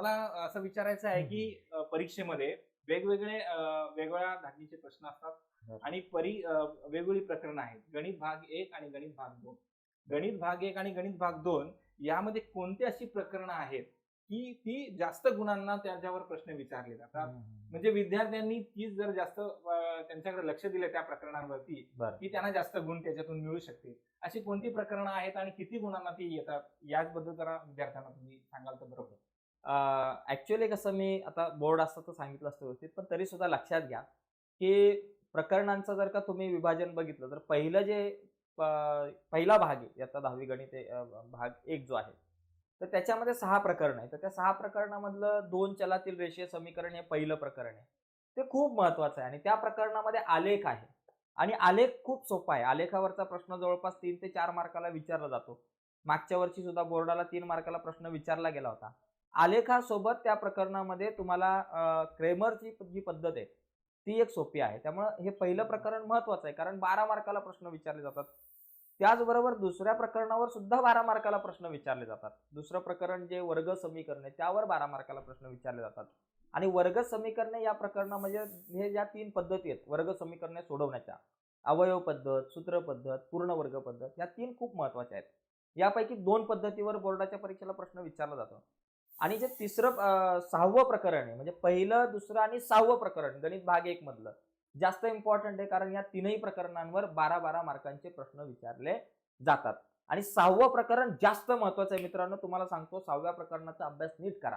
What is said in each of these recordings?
मला असं विचारायचं आहे की अ, परीक्षेमध्ये वेगवेगळे अ, वेगवेगळ्या धाटणीचे प्रश्न असतात बरं. आणि परी अ, वेगवेगळी प्रकरणं आहेत. गणित भाग एक आणि गणित भाग दोन. गणित भाग एक आणि गणित भाग दोन यामध्ये कोणती अशी प्रकरणं आहेत की ती जास्त गुणांना त्याच्यावर प्रश्न विचारले जातात? म्हणजे विद्यार्थ्यांनी तीच जर जास्त अ, त्यांच्याकडे लक्ष दिले त्या प्रकरणांवरती बरं. की त्यांना जास्त गुण त्याच्यातून मिळू शकतील. अशी कोणती प्रकरणं आहेत आणि किती गुणांना ती येतात? याचबद्दल जरा विद्यार्थ्यांना तुम्ही सांगाल तर बरोबर. ॲक्च्युअली कसं मी आता बोर्ड असतं तर सांगितलं असतं व्यवस्थित पण तरी सुद्धा लक्षात घ्या की प्रकरणांचं जर का तुम्ही विभाजन बघितलं तर पहिलं जे पहिला भाग आहे याचा दहावी गणित भाग एक जो आहे तर त्याच्यामध्ये सहा प्रकरण आहे तर त्या सहा प्रकरणामधलं दोन चलातील रेषीय समीकरण हे पहिलं प्रकरण आहे. ते खूप महत्वाचं आहे आणि त्या प्रकरणामध्ये आलेख आहे. आणि आलेख खूप सोपा आहे. आलेखावरचा प्रश्न जवळपास तीन ते चार मार्काला विचारला जातो. मागच्या वर्षी सुद्धा बोर्डाला तीन मार्काला प्रश्न विचारला गेला होता. आलेखासोबत त्या प्रकरणामध्ये तुम्हाला क्रेमरची जी पद्धत आहे ती एक सोपी आहे. त्यामुळं हे पहिलं प्रकरण महत्वाचं आहे कारण बारा मार्काला प्रश्न विचारले जातात. त्याचबरोबर दुसऱ्या प्रकरणावर सुद्धा बारा मार्काला प्रश्न विचारले जातात. दुसरं प्रकरण जे वर्ग समीकरण आहे त्यावर बारा मार्काला प्रश्न विचारले जातात. आणि वर्ग समीकरणे या प्रकरणामध्ये हे ज्या तीन पद्धती आहेत वर्ग समीकरणे सोडवण्याच्या अवयव पद्धत सूत्र पद्धत पूर्ण वर्ग पद्धत या तीन खूप महत्त्वाच्या आहेत. यापैकी दोन पद्धतीवर बोर्डाच्या परीक्षेला प्रश्न विचारला जातो. आणि जे तिसरं सहावं प्रकरण आहे म्हणजे पहिलं दुसरं आणि सहावं प्रकरण गणित भाग एक मधलं जास्त इम्पॉर्टंट आहे कारण या तीनही प्रकरणांवर बारा बारा मार्कांचे प्रश्न विचारले जातात. आणि सहावं प्रकरण जास्त महत्वाचं आहे मित्रांनो तुम्हाला सांगतो सहाव्या प्रकरणाचा अभ्यास नीट करा.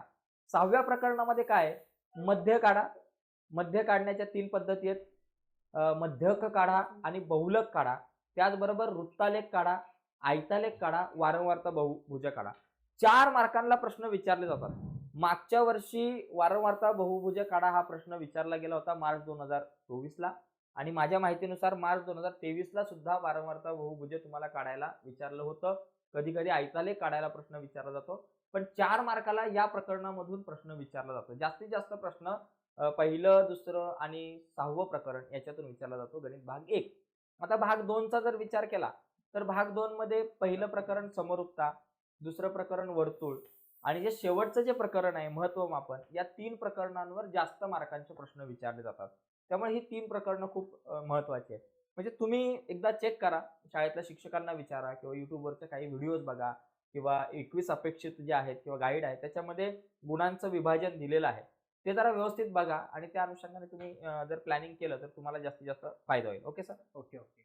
सहाव्या प्रकरणामध्ये काय आहे? मध्य काढा. मध्य काढण्याच्या तीन पद्धती आहेत. मध्यक काढा आणि बहुलक काढा. त्याचबरोबर वृत्तालेख काढा आयतालेख काढा वारंवारता बहुभुज काढा. चार मार्कांना प्रश्न विचारले जातात. मागच्या वर्षी वारंवारता बहुभुज काढा हा प्रश्न विचारला गेला होता मार्च दोन हजार चोवीसला. आणि माझ्या माहितीनुसार मार्च दोन हजार तेवीसला सुद्धा वारंवारता बहुभुज तुम्हाला काढायला विचारलं होतं. कधी कधी आयताले काढायला प्रश्न विचारला जातो. पण चार मार्काला या प्रकरणामधून प्रश्न विचारला जातो. जास्तीत जास्त प्रश्न पहिलं दुसरं आणि सहावं प्रकरण याच्यातून विचारला जातो. गणित भाग एक. आता भाग दोनचा जर विचार केला तर भाग दोन मध्ये पहिलं प्रकरण समरूपता दुसरं प्रकरण वर्तुळ. आणि जे शेवटचं जे प्रकरण आहे महत्वमापन या तीन प्रकरणांवर जास्त मार्कांचे प्रश्न विचारले जातात. त्यामुळे ही तीन प्रकरणं खूप महत्वाची आहेत. म्हणजे तुम्ही एकदा चेक करा शाळेतल्या शिक्षकांना विचारा किंवा युट्यूबवरचे काही व्हिडिओज बघा किंवा एकवीस अपेक्षित जे आहेत किंवा गाईड आहे त्याच्यामध्ये गुणांचं विभाजन दिलेलं आहे. ते जरा व्यवस्थित बघा आणि त्या अनुषंगाने तुम्ही जर प्लॅनिंग केलं तर तुम्हाला जास्तीत जास्त फायदा होईल. Okay sir okay okay